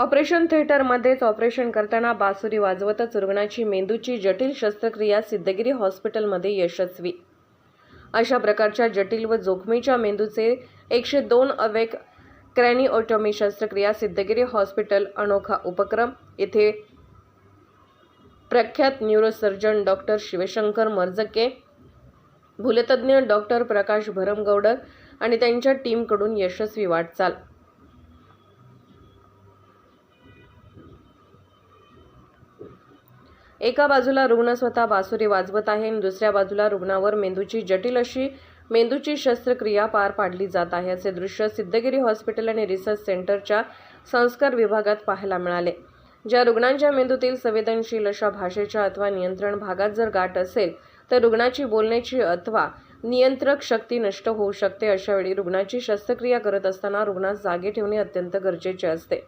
Operation थिएटरमध्येच operation करताना बासुरी वाजवतच रुग्णाची मेंदूची जटिल शस्त्रक्रिया सिद्धगिरी हॉस्पिटलमध्ये यशस्वी. अशा प्रकारच्या जटिल व जोखमीच्या मेंदूचे एकशे दोन अवेक क्रॅनिओटॉमी शस्त्रक्रिया सिद्धगिरी हॉस्पिटल अनोखा उपक्रम. येथे प्रख्यात न्यूरोसर्जन डॉक्टर शिवशंकर मर्जके भूलतज्ञ डॉक्टर प्रकाश भरमगौडर आणि त्यांच्या टीमकडून यशस्वी वाटचाल. एका बाजूला रुग्ण स्वतः बासुरी वाजवत आहे आणि दुसऱ्या बाजूला रुग्णावर मेंदूची जटिल अशी मेंदूची शस्त्रक्रिया पार पाडली जात आहे. असे दृश्य सिद्धगिरी हॉस्पिटल आणि रिसर्च सेंटरच्या संस्कार विभागात पाहायला मिळाले. ज्या रुग्णांच्या मेंदूतील संवेदनशील अशा भाषेच्या अथवा नियंत्रण भागात जर गाठ असेल तर रुग्णाची बोलण्याची अथवा नियंत्रक शक्ती नष्ट होऊ शकते. अशावेळी रुग्णाची शस्त्रक्रिया करत असताना रुग्णास जागे ठेवणे अत्यंत गरजेचे असते.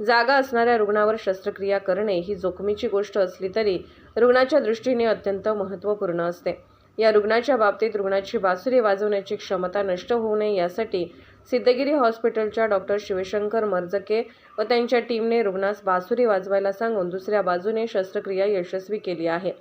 जागा असणाऱ्या रुग्णावर शस्त्रक्रिया करणे ही जोखमीची गोष्ट असली तरी रुग्णाच्या दृष्टीने अत्यंत महत्त्वपूर्ण असते. या रुग्णाच्या बाबतीत रुग्णाची बासुरी वाजवण्याची क्षमता नष्ट होऊ नये यासाठी सिद्धगिरी हॉस्पिटलच्या डॉक्टर शिवशंकर मर्जके व त्यांच्या टीमने रुग्णास बासुरी वाजवायला सांगून दुसऱ्या बाजूने शस्त्रक्रिया यशस्वी केली आहे.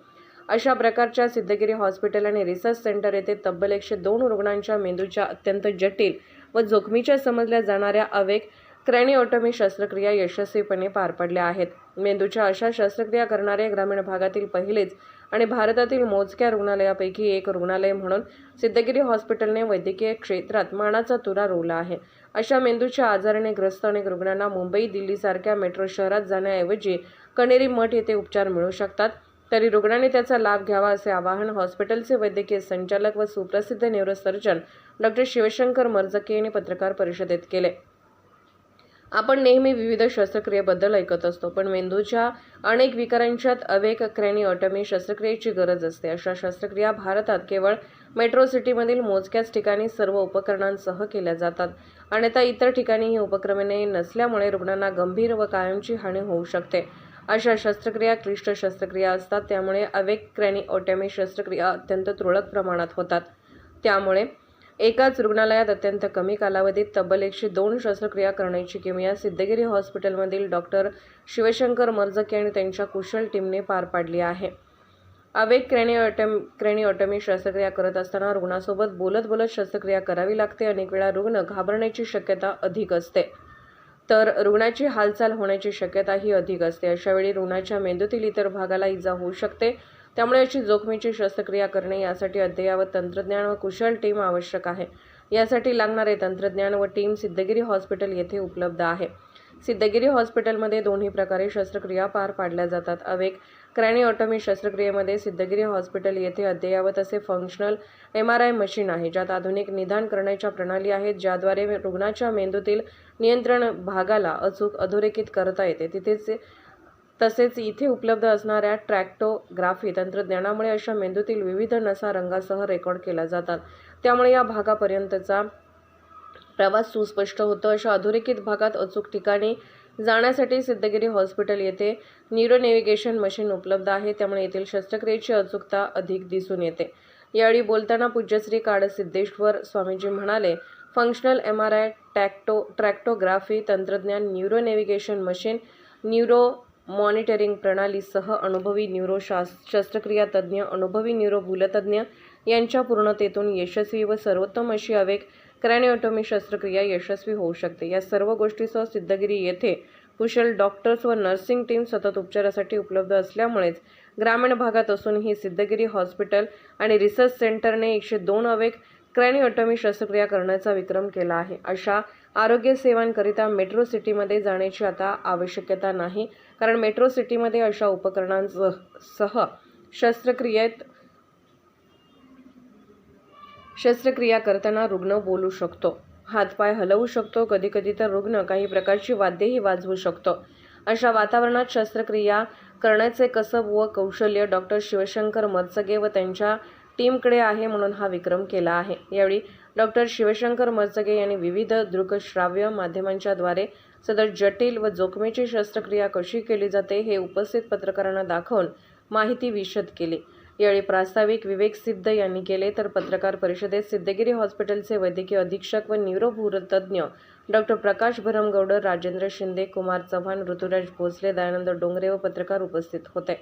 अशा प्रकारच्या सिद्धगिरी हॉस्पिटल आणि रिसर्च सेंटर येथे तब्बल एकशे दोन रुग्णांच्या मेंदूच्या अत्यंत जटिल व जोखमीच्या समजल्या जाणाऱ्या अवेग क्रॅनिओटमी शस्त्रक्रिया यशस्वीपणे पार पडल्या आहेत. मेंदूच्या अशा शस्त्रक्रिया करणारे ग्रामीण भागातील पहिलेच आणि भारतातील मोजक्या रुग्णालयापैकी एक रुग्णालय म्हणून सिद्धगिरी हॉस्पिटलने वैद्यकीय क्षेत्रात मानाचा तुरा रोवला आहे. अशा मेंदूच्या आजाराने ग्रस्त अनेक रुग्णांना मुंबई दिल्लीसारख्या मेट्रो शहरात जाण्याऐवजी कणेरी मठ येथे उपचार मिळू शकतात. तरी रुग्णांनी त्याचा लाभ घ्यावा असे आवाहन हॉस्पिटलचे वैद्यकीय संचालक व सुप्रसिद्ध न्यूरोसर्जन डॉक्टर शिवशंकर मर्जके यांनी पत्रकार परिषदेत केले. आपण नेहमी विविध शस्त्रक्रियेबद्दल ऐकत असतो पण मेंदूच्या अनेक विकारांच्यात अवेक क्रॅनिओटॉमी शस्त्रक्रियेची गरज असते. अशा शस्त्रक्रिया भारतात केवळ मेट्रो सिटीमधील मोजक्याच ठिकाणी सर्व उपकरणांसह केल्या जातात. अन्यथा इतर ठिकाणी ही उपक्रमणे नसल्यामुळे रुग्णांना गंभीर व कायमची हानी होऊ शकते. अशा शस्त्रक्रिया क्लिष्ट शस्त्रक्रिया असतात त्यामुळे अवेक क्रॅनिओटॉमी शस्त्रक्रिया अत्यंत तुरळक प्रमाणात होतात. त्यामुळे एकाच रुग्णालयात अत्यंत कमी कालावधीत तब्बल एकशे दोन शस्त्रक्रिया करण्याची किमया सिद्धगिरी हॉस्पिटलमधील डॉक्टर शिवशंकर मर्जके आणि त्यांच्या कुशल टीमने पार पाडली आहे. अवेक क्रॅनिओटम क्रॅनिओटॉमी शस्त्रक्रिया करत असताना रुग्णासोबत बोलत बोलत शस्त्रक्रिया करावी लागते. अनेक वेळा रुग्ण घाबरण्याची शक्यता अधिक असते. तर रुग्णाची हालचाल होण्याची शक्यताही अधिक असते. अशावेळी रुग्णाच्या मेंदूतील इतर भागाला इजा होऊ शकते. त्यामुळे अशी जोखमीची शस्त्रक्रिया करणे यासाठी अद्ययावत तंत्रज्ञान व कुशल टीम आवश्यक आहे. यासाठी लागणारे तंत्रज्ञान व टीम सिद्धगिरी हॉस्पिटल येथे उपलब्ध आहे. सिद्धगिरी हॉस्पिटलमध्ये दोन्ही प्रकारे शस्त्रक्रिया पार पाडल्या जातात. अवेक क्रॅनिओटॉमी शस्त्रक्रियेमध्ये सिद्धगिरी हॉस्पिटल येथे अद्ययावत असे functional M R I machine आहे ज्यात आधुनिक निदान करण्याच्या प्रणाली आहेत ज्याद्वारे रुग्णाच्या मेंदूतील नियंत्रण भागाला अचूक अधोरेखित करता येते. तिथेच तसेच इथे उपलब्ध असणाऱ्या ट्रॅक्टोग्राफी तंत्रज्ञानामुळे अशा मेंदूतील विविध नसा रंगासह रेकॉर्ड केल्या जातात. त्यामुळे या भागापर्यंतचा प्रवास सुस्पष्ट होतो. अशा अधोरेखित भागात अचूक ठिकाणी जाण्यासाठी सिद्धगिरी हॉस्पिटल येथे न्यूरो नेव्हिगेशन मशीन उपलब्ध आहे. त्यामुळे येथील शस्त्रक्रियेची अचूकता अधिक दिसून येते. यावेळी बोलताना पूज्यश्री काळ सिद्धेश्वर स्वामीजी म्हणाले फंक्शनल एम आर आय टॅक्टो ट्रॅक्टोग्राफी तंत्रज्ञान neuro navigation machine neuro monitoring प्रणालीसह अनुभवी न्यूरो शस्त्रक्रिया तज्ज्ञ अनुभवी न्यूरो भूलतज्ञ यांच्या पूर्णतेतून यशस्वी व सर्वोत्तम अशी अवेक क्रॅनिओटोमी शस्त्रक्रिया यशस्वी होऊ शकते. या सर्व गोष्टीसह सिद्धगिरी येथे कुशल डॉक्टर्स व नर्सिंग टीम सतत उपचारासाठी उपलब्ध असल्यामुळेच ग्रामीण भागात असूनही सिद्धगिरी हॉस्पिटल आणि रिसर्च सेंटरने एकशे दोन अवेक क्रॅनिओटोमी शस्त्रक्रिया करण्याचा विक्रम केला आहे. अशा आरोग्य सेवांकरिता मेट्रो सिटीमध्ये जाण्याची आता आवश्यकता नाही. कारण मेट्रो सिटीमध्ये अशा उपकरणांसह शस्त्रक्रियेत शस्त्रक्रिया करताना रुग्ण बोलू शकतो. हातपाय हलवू शकतो. कधीकधी तर रुग्ण काही प्रकारची वाद्येही वाजवू शकतो. अशा वातावरणात शस्त्रक्रिया करण्याचे कसब व कौशल्य डॉक्टर शिवशंकर मर्चगे व त्यांच्या टीमकडे आहे म्हणून हा विक्रम केला आहे. यावेळी डॉक्टर शिवशंकर मर्चगे यांनी विविध दृकश्राव्य माध्यमांच्याद्वारे सदर जटिल व जोखमीची शस्त्रक्रिया कशी केली जाते हे उपस्थित पत्रकारांना दाखवून माहिती विशद केली. यावेळी प्रास्ताविक विवेक सिद्ध यांनी केले तर पत्रकार परिषदेत सिद्धगिरी हॉस्पिटलचे वैद्यकीय अधीक्षक व न्यूरोभूरतज्ञ डॉक्टर प्रकाश भरमगौडर राजेंद्र शिंदे कुमार चव्हाण ऋतुराज भोसले दयानंद डोंगरे व पत्रकार उपस्थित होते.